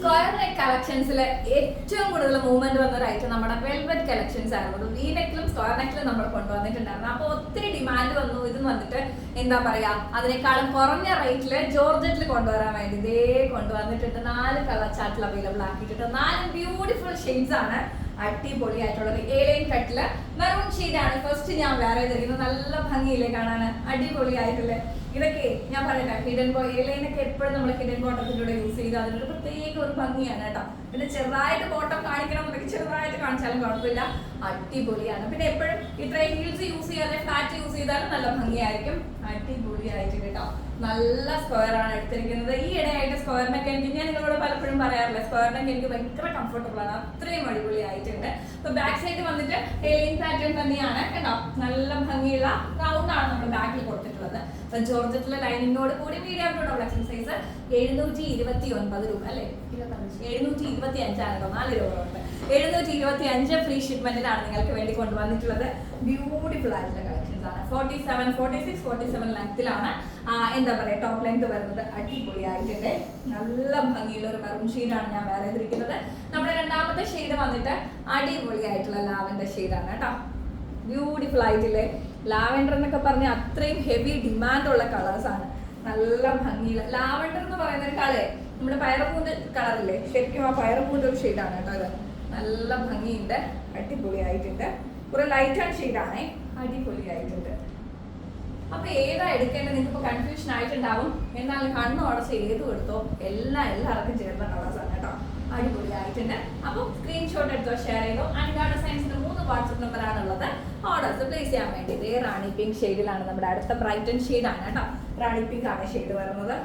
Square neck കളക്ഷൻസിൽ ഏറ്റവും കൂടുതൽ movement വന്ന ഒരു ഐറ്റം നമ്മുടെ വെൽവെറ്റ് കളക്ഷൻസ് ആയിരുന്നു വി നെക്കിലും സ്ക്വയർ നെക്കിലും നമ്മൾ കൊണ്ടുവന്നിട്ടുണ്ടായിരുന്നു. അപ്പോൾ ഒത്തിരി ഡിമാൻഡ് വന്നു. ഇത് വന്നിട്ട് എന്താ പറയാ അതിനേക്കാളും കുറഞ്ഞ റേറ്റിൽ ജോർജറ്റിൽ കൊണ്ടുവരാൻ വേണ്ടി ഇതേ കൊണ്ടുവന്നിട്ടുണ്ട്. നാല് കളർ ചാർട്ടിൽ അവൈലബിൾ ആക്കിയിട്ടുണ്ട്. നാല് ബ്യൂട്ടിഫുൾ ഷെയ്ഡ്സ് ആണ് അടിപൊളിയായിട്ടുള്ള ഒരു ഏലൈൻ കട്ടിൽ മെറൂൺ ഷെയ്ഡാണ് ഫസ്റ്റ് ഞാൻ വേറെ തരുന്നത് നല്ല ഭംഗിയില്ലേ കാണാൻ അടിപൊളിയായിട്ടുള്ള. ഇതൊക്കെ ഞാൻ പറയട്ടെ ഹിഡൻ ബോ ഏലൈനൊക്കെ എപ്പോഴും നമ്മൾ ഹിഡൻ ബോട്ടത്തിലൂടെ യൂസ് ചെയ്ത് അതിനൊരു പ്രത്യേക ഒരു ഭംഗിയാണ് കേട്ടോ. പിന്നെ ചെറുതായിട്ട് ബോട്ടം കാണിക്കണം എന്നുണ്ടെങ്കിൽ ചെറുതായിട്ട് കാണിച്ചാലും കുഴപ്പമില്ല. അടിപൊളിയാണ്. പിന്നെ എപ്പോഴും ഇത്രയും ഹീൽസ് യൂസ് ചെയ്യാതെ ചെയ്താലും നല്ല ഭംഗിയായിരിക്കും. അടിപൊളിയായിട്ട് കേട്ടോ. നല്ല സ്ക്വയർ ആണ് എടുത്തിരിക്കുന്നത്. ഈ ഇടയായിട്ട് സ്ക്വയറിനൊക്കെ എനിക്ക് ഞാൻ നിങ്ങളോട് പലപ്പോഴും പറയാറില്ല സ്ക്വയറിനൊക്കെ എനിക്ക് ഭയങ്കര കംഫർട്ടബിൾ ആണ്. അത്രയും അടിപൊളിയായിട്ടുണ്ട്. അപ്പൊ ബാക്ക് സൈഡ് വന്നിട്ട് എലിയൻ പാറ്റേൺ തന്നെയാണ് കേട്ടോ. നല്ല ഭംഗിയുള്ള റൗണ്ട് ആണ് നമ്മൾ ബാക്കിൽ കൊടുത്തിട്ടുള്ളത്. അപ്പൊ ജോർജറ്റിലെ ലൈനിങ്ങോട് കൂടി മീഡിയം ടു സൈസ് എഴുന്നൂറ്റി ഇരുപത്തി ഒൻപത് രൂപ അല്ലേ? എഴുന്നൂറ്റി ഇരുപത്തി അഞ്ചാണ് നാല് രൂപ ഉണ്ട് എഴുന്നൂറ്റി ഇരുപത്തി അഞ്ച് ഫ്രീ ഷിപ്മെന്റിനാണ് നിങ്ങൾക്ക് വേണ്ടി കൊണ്ടുവന്നിട്ടുള്ളത്. ബ്യൂട്ടിഫുൾ ആയിട്ടുള്ള കളക്ഷൻസ് ആണ്. Forty seven forty six forty seven ലെങ്ത്തിലാണ് എന്താ പറയാ ടോപ്പ് ലെങ്ത് വരുന്നത്. അടിപൊളിയായിട്ടുണ്ട്. നല്ല ഭംഗിയുള്ള ഒരു മെറൂൺ ഷെയ്ഡാണ് ഞാൻ വേറെ ചെയ്തിരിക്കുന്നത് നമ്മുടെ രണ്ടാമത്തെ ഷെയ്ഡ് വന്നിട്ട് അടിപൊളിയായിട്ടുള്ള ലാവൻഡർ ഷെയ്ഡാണ് കേട്ടോ. ബ്യൂട്ടിഫുൾ ആയിട്ടില്ലേ? ലാവൻഡർ എന്നൊക്കെ പറഞ്ഞ അത്രയും ഹെവി ഡിമാൻഡ് ഉള്ള കളേഴ്സ് ആണ്. നല്ല ഭംഗിയുള്ള ലാവൻഡർ എന്ന് പറയുന്ന ഒരു കളേ നമ്മുടെ പയറപ്പൂന്റെ കളറില്ലേ ശരിക്കും ആ പയറപ്പൂന്റെ ഒരു ഷെയ്ഡാണ് കേട്ടോ അത് നല്ല ഭംഗിയുണ്ട്. അടിപൊളിയായിട്ടുണ്ട്. കുറെ ലൈറ്റ് ആൻഡ് ഷെയ്ഡാണേ അടിപൊളിയായിട്ടുണ്ട്. അപ്പൊ ഏതാ എടുക്കേണ്ടത്? നിങ്ങൾക്ക് ഇപ്പൊ കൺഫ്യൂഷൻ ആയിട്ടുണ്ടാവും. എന്നാൽ കണ്ണു അടച്ച് ഏതും എടുത്തോ എല്ലാം എല്ലാവർക്കും ചേർന്ന കളർസ് ആണ് കേട്ടോ. അടിപൊളിയായിട്ടുണ്ട്. അപ്പോൾ സ്ക്രീൻഷോട്ട് എടുത്തോ ഷെയർ ചെയ്തോ? അനുഗാഡ സയൻസിന്റെ മൂന്ന് വാട്സപ്പ് നമ്പർ ആണുള്ളത്. ഓർഡേഴ്സ് പ്ലേസ് ചെയ്യാൻ വേണ്ടി. ഇതേ റാണി പിങ്ക് ഷെയ്ഡിലാണ് നമ്മുടെ അടുത്ത ബ്രൈറ്റൻ ഷെയ്ഡാണ് കേട്ടോ. റാണി പിങ്ക് ആണ് ഷെയ്ഡ് വരുന്നത്.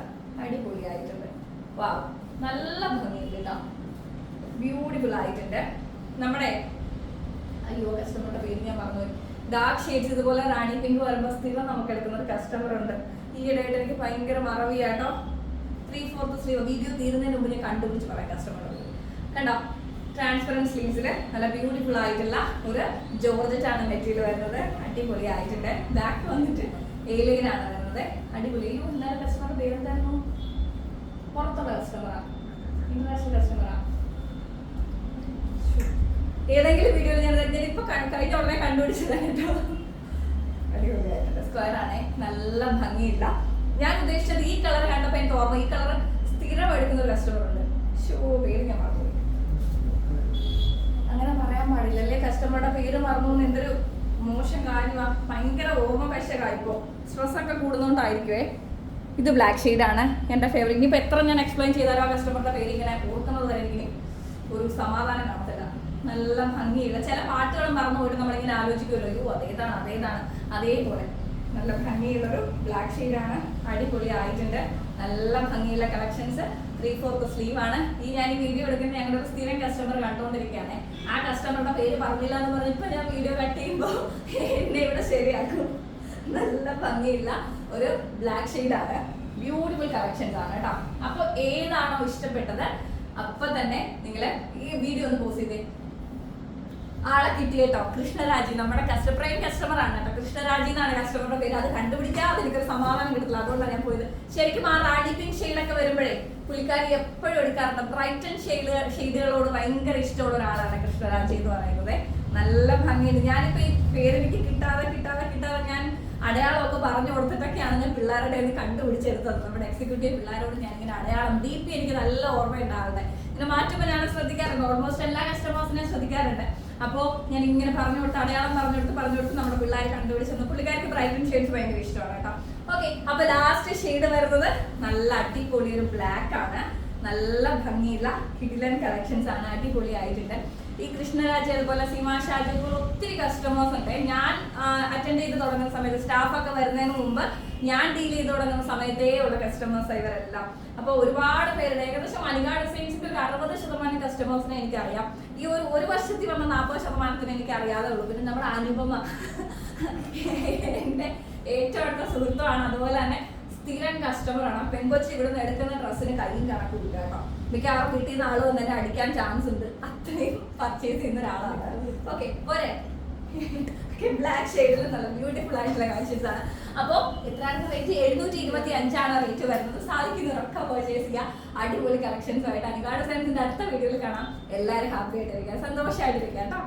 അടിപൊളിയായിട്ടുണ്ട്. വാ നല്ല ഭംഗിയുണ്ട് കേട്ടോ. ബ്യൂട്ടിഫുൾ ആയിട്ടുണ്ട്. നമ്മുടെ അയ്യോ കസ്റ്റമറുടെ പേര് ഞാൻ പറഞ്ഞു ഡാർക്ക് ഷെയ്ഡ്സ് ഇതുപോലെ റാണി പിങ്ക് വരുമ്പോൾ സ്ഥിരം നമുക്ക് എടുക്കുന്ന ഒരു കസ്റ്റമർ ഉണ്ട്. ഈ ഇടയായിട്ട് എനിക്ക് ഭയങ്കര മറവിയാട്ടോ ത്രീ ഫോർത്ത് സ്ലീവ് വീഡിയോ തീരുന്നതിന് മുമ്പ് ഞാൻ കണ്ടുപിടിച്ച് പറയാം കസ്റ്റമർ കണ്ടോ? ട്രാൻസ്പെറന്റ് സ്ലീവ്സിൽ നല്ല ബ്യൂട്ടിഫുൾ ആയിട്ടുള്ള ഒരു ജോർജറ്റ് ആണ് മെറ്റീരിയൽ വരുന്നത്. അടിപൊളി ആയിട്ടുണ്ട് ബാക്ക് വന്നിട്ട് ഏലിയൻ ആണ് വരുന്നത്. അടിപൊളി. എല്ലാവരും കസ്റ്റമർ കസ്റ്റമറുടെ പേര് എന്തായിരുന്നു പുറത്തുള്ള കസ്റ്റമറാണ് ഇന്റർനാഷണൽ കസ്റ്റമറാണ് ഏതെങ്കിലും വീഡിയോയിൽ ഞാൻ ഞാൻ ഇപ്പൊ കഴിഞ്ഞ ഉടനെ കണ്ടുപിടിച്ചതാണ് കേട്ടോ. സ്ക്വയർ ആണേ. നല്ല ഭംഗിയില്ല. ഞാൻ ഉദ്ദേശിച്ചത് ഈ കളർ കണ്ടപ്പോ എനിക്ക് ഓർമ്മ ഈ കളർ സ്ഥിരം എടുക്കുന്ന ഒരു കസ്റ്റമർ ഉണ്ട്. ഷോ പേര് ഞാൻ മറന്നു അങ്ങനെ പറയാൻ പാടില്ലല്ലേ കസ്റ്റമറുടെ പേര് മറന്നു എന്തൊരു മോശം കാര്യമാ ഭയങ്കര ഓർമ്മ പശകായിപ്പോ സ്ട്രെസ് ഒക്കെ കൂടുന്നോണ്ടായിരിക്കുവേ. ഇത് ബ്ലാക്ക് ഷെയ്ഡാണ് എന്റെ ഫേവറേറ്റ് ഇനിയിപ്പോൾ എത്ര ഞാൻ എക്സ്പ്ലെയിൻ ചെയ്താലും ആ കസ്റ്റമറുടെ പേര് ഇങ്ങനെ ഓർക്കുന്നത് വരെ എനിക്ക് ഒരു സമാധാനം കാണത്തില്ല. നല്ല ഭംഗിയുള്ള ചില പാട്ടുകളും മറന്നു പോയിട്ട് നമ്മളിങ്ങനെ ആലോചിക്കുമല്ലോ അയ്യോ അതേതാണ് അതേതാണ് അതേപോലെ. നല്ല ഭംഗിയുള്ളൊരു ബ്ലാക്ക് ഷെയ്ഡാണ് അടിപൊളി ആയിട്ടുണ്ട് നല്ല ഭംഗിയുള്ള കളക്ഷൻസ് ത്രീ ഫോർത്ത് സ്ലീവ് ആണ്. ഈ ഞാൻ ഈ വീഡിയോ എടുക്കുന്ന ഞങ്ങളുടെ ഒരു സ്ഥിരം കസ്റ്റമർ കണ്ടുകൊണ്ടിരിക്കുകയാണ്. ആ കസ്റ്റമറുടെ പേര് പറഞ്ഞില്ല എന്ന് പറഞ്ഞപ്പോൾ ഞാൻ വീഡിയോ കട്ട് ചെയ്യുമ്പോൾ എന്നെ ഇവിടെ ശരിയാക്കും. നല്ല ഭംഗിയുള്ള ഒരു ബ്ലാക്ക് ഷെയ്ഡാണ് ബ്യൂട്ടിഫുൾ കളക്ഷൻസ് ആണ് കേട്ടോ. അപ്പൊ ഏതാണോ ഇഷ്ടപ്പെട്ടത് അപ്പൊ തന്നെ നിങ്ങൾ ഈ വീഡിയോ ഒന്ന് പോസ്റ്റ് ചെയ്തേ. ആളെ കിട്ടി കേട്ടോ കൃഷ്ണരാജി നമ്മുടെ കസ്റ്റപ്രൈം കസ്റ്റമർ ആണ് കേട്ടോ. കൃഷ്ണരാജി എന്നാണ് കസ്റ്റമറുടെ പേര്. അത് കണ്ടുപിടിക്കാതെ എനിക്കൊരു സമാധാനം കിട്ടില്ല അതുകൊണ്ടാണ് ഞാൻ പോയത്. ശരിക്കും ആ റാഡി പിങ്ക് ഷെയ്ഡൊക്കെ വരുമ്പോഴേ പുള്ളിക്കാരി എപ്പോഴും എടുക്കാറുണ്ട്. ബ്രൈറ്റൺ ഷെയ്ഡ് ഷെയ്ഡുകളോട് ഭയങ്കര ഇഷ്ടമുള്ള ഒരാളാണ് കൃഷ്ണരാജി എന്ന് പറയുന്നത്. നല്ല ഭംഗിയുണ്ട്. ഞാനിപ്പോ ഈ പേര് എനിക്ക് കിട്ടാതെ കിട്ടാതെ കിട്ടാതെ ഞാൻ അടയാളമൊക്കെ പറഞ്ഞു കൊടുത്തിട്ടൊക്കെയാണ് ഞാൻ പിള്ളേരുടെ കയ്യിൽ കണ്ടുപിടിച്ചെടുത്തത്. നമ്മുടെ എക്സിക്യൂട്ടീവ് പിള്ളേരോട് ഞാൻ ഇങ്ങനെ അടയാളം പി എനിക്ക് നല്ല ഓർമ്മയുണ്ടാവുന്നത് പിന്നെ മാറ്റുമ്പോൾ ഞാൻ ശ്രദ്ധിക്കാറുണ്ട്. ഓൾമോസ്റ്റ് എല്ലാ കസ്റ്റമേഴ്സിനെയും ശ്രദ്ധിക്കാറുണ്ട്. അപ്പോൾ ഞാൻ ഇങ്ങനെ പറഞ്ഞു കൊടുത്ത് അടയാളം പറഞ്ഞു കൊടുത്ത് പറഞ്ഞു കൊടുത്ത് നമ്മുടെ പിള്ളേർ കണ്ടുപിടിച്ചെന്ന് പുള്ളിക്കാർക്ക് ബ്രൈറ്റൻ ഷെയ്ഡ്സ് ഭയങ്കര ഇഷ്ടമാണ് കേട്ടോ. ഓക്കെ അപ്പൊ ലാസ്റ്റ് ഷെയ്ഡ് വരുന്നത് നല്ല അടിപൊളി ഒരു ബ്ലാക്ക് ആണ്. നല്ല ഭംഗിയുള്ള കിടിലൻ കളക്ഷൻസ് ആണ് അടിപൊളി ആയിട്ടുണ്ട് ഈ കൃഷ്ണരാജ് അതുപോലെ സീമാ അതുപോലെ ഒത്തിരി കസ്റ്റമേഴ്സ് ഉണ്ട്. ഞാൻ അറ്റൻഡ് ചെയ്ത് തുടങ്ങുന്ന സമയത്ത് സ്റ്റാഫൊക്കെ വരുന്നതിന് മുമ്പ് ഞാൻ ഡീൽ ചെയ്ത് തുടങ്ങുന്ന സമയത്തേ ഉള്ള കസ്റ്റമേഴ്സ് ഇവരെല്ലാം. അപ്പോൾ ഒരുപാട് പേരുടെ ഏകദേശം അലിഗാഡ് ഡിസൈൻസിന്റെ ഒരു അറുപത് ശതമാനം കസ്റ്റമേഴ്സിനെ എനിക്കറിയാം. ഈ ഒരു ഒരു വർഷത്തിൽ വന്ന നാൽപ്പത് ശതമാനത്തിന് എനിക്ക് അറിയാതെ ഉള്ളൂ. പിന്നെ നമ്മുടെ അനുപമ എന്റെ ഏറ്റവും അടുത്ത സുഹൃത്തുമാണ് അതുപോലെ തന്നെ സ്ഥിരം കസ്റ്റമറാണ് പെൺകൊച്ചി നിന്ന് എടുക്കുന്ന ഡ്രസ്സിന് കയ്യും കണക്കില്ല കേട്ടോ. മിക്കവാറും കിട്ടിയ ആൾ വന്ന് അടിക്കാൻ ചാൻസ് ഉണ്ട്. അത്രയും പർച്ചേസ് ചെയ്യുന്ന ഒരാളാണ്. ഓക്കെ പോരെ. ബ്ലാക്ക് ഷെയ്ഡിൽ നല്ല ബ്യൂട്ടിഫുൾ ആയിട്ടുള്ള കളക്ഷൻസ് ആണ്. അപ്പോൾ എത്രയാണ് റേറ്റ് എഴുന്നൂറ്റി ഇരുപത്തി അഞ്ചാണ് റേറ്റ് വരുന്നത് സാധിക്കുന്നവരൊക്കെ പർച്ചേസ് ചെയ്യുക അടിപൊളി കളക്ഷൻസ് ആയിട്ട് അനുകാട് സെൻസിന്റെ അടുത്ത വീഡിയോയിൽ കാണാം. എല്ലാവരും ഹാപ്പി ആയിട്ടിരിക്കുക. സന്തോഷമായിട്ടിരിക്കുക കേട്ടോ.